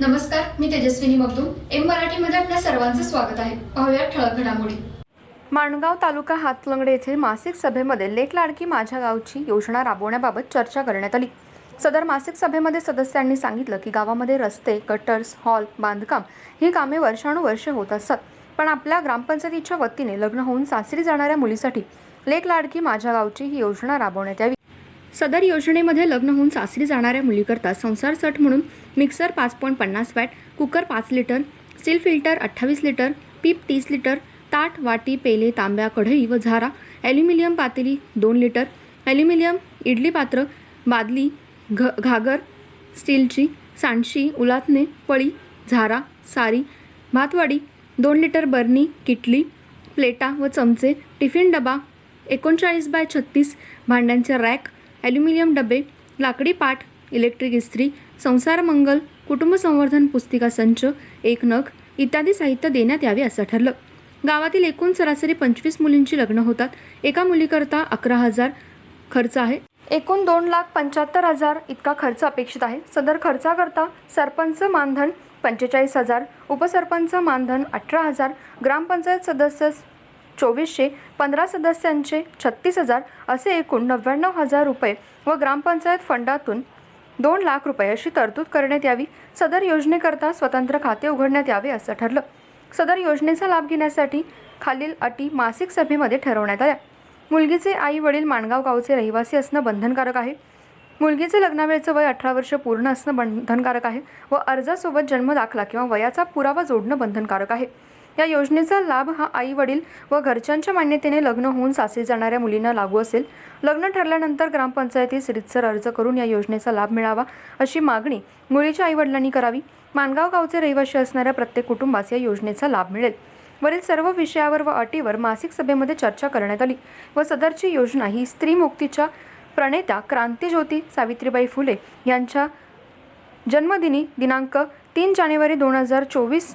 नमस्कार मी तेजस्विनी मगदूम. एम मराठीमध्ये आपल्या सर्वांचं स्वागत आहे. पाहूया ठळक घडामोडी. माणगाव तालुका हातलंगडे येथील मासिक सभेमध्ये लेख लाडकी माझ्या गावची योजना राबवण्याबाबत चर्चा करण्यात आली. सदर मासिक सभेमध्ये सदस्यांनी सांगितलं की गावामध्ये रस्ते गटर्स हॉल बांधकाम ही कामे वर्षानुवर्षे होत असतात. पण आपल्या ग्रामपंचायतीच्या वतीने लग्न होऊन सासरी जाणाऱ्या मुलीसाठी लेख लाडकी माझ्या गावची ही योजना राबवण्यात यावी. सदर योजनेमध्ये लग्न होऊन सासरी जाणाऱ्या मुलीकरता संसार सट म्हणून मिक्सर पाच पॉईंट पन्नास वॅट कुकर पाच लिटर स्टील फिल्टर अठ्ठावीस लिटर पीप तीस लिटर ताट वाटी पेले तांब्या कढई व झारा ॲल्युमिनियम पातेली दोन लिटर ॲल्युमिनियम इडली पात्र बादली घ घागर स्टीलची सांडशी उलातणे पळी झारा सारी भातवाडी दोन लिटर बर्नी किटली प्लेटा व चमचे टिफिन डबा एकोणचाळीस बाय छत्तीस भांड्यांचे रॅक ॲल्युमिनियम डबे लाकडी पाट इलेक्ट्रिक इस्त्री संसार मंगल कुटुंब संवर्धन पुस्तिका संच एक नग इत्यादी साहित्य देण्यात यावे असं ठरलं. गावातील एकूण सरासरी पंचवीस मुलींची लग्न होतात. एका मुलीकरता अकरा हजार खर्च आहे. एकूण दोन लाख पंच्याहत्तर हजार इतका खर्च अपेक्षित आहे. सदर खर्चाकरता सरपंच मानधन पंचेचाळीस हजार उपसरपंच मानधन अठरा हजार ग्रामपंचायत सदस्य चोवीसशे पंधरा सदस्यांचे छत्तीस हजार असे एकूण नव्याण्णव हजार रुपये व ग्रामपंचायत फंडातून दोन लाख रुपये अशी तरतूद करण्यात यावी. सदर योजनेकरता स्वतंत्र खाते उघडण्यात यावे असं ठरलं. सदर योजनेचा लाभ घेण्यासाठी खालील अटी मासिक सभेमध्ये ठरवण्यात आल्या. मुलगीचे आई वडील माणगाव गावचे रहिवासी असणं बंधनकारक आहे. मुलगीचे लग्नावेळचं वय अठरा वर्ष पूर्ण असणं बंधनकारक आहे व अर्जासोबत जन्म दाखला किंवा वयाचा पुरावा जोडणं बंधनकारक आहे. या योजनेचा लाभ हा आई वडील व घरच्यांच्या मान्यतेने लग्न होऊन सासरी जाणाऱ्या मुलींना लागू असेल. लग्न ठरल्यानंतर ग्रामपंचायतीस रितसर अर्ज करून या योजनेचा लाभ मिळावा अशी मागणी मुलीच्या आईवडिलांनी करावी. मानगाव गावचे रहिवासी असणाऱ्या प्रत्येक कुटुंबास या योजनेचा लाभ मिळेल. वरील सर्व विषयावर व अटीवर मासिक सभेमध्ये चर्चा करण्यात आली व सदरची योजना ही स्त्री मुक्तीच्या प्रणेत्या क्रांतीज्योती सावित्रीबाई फुले यांच्या जन्मदिनी दिनांक तीन जानेवारी दोन हजार चोवीस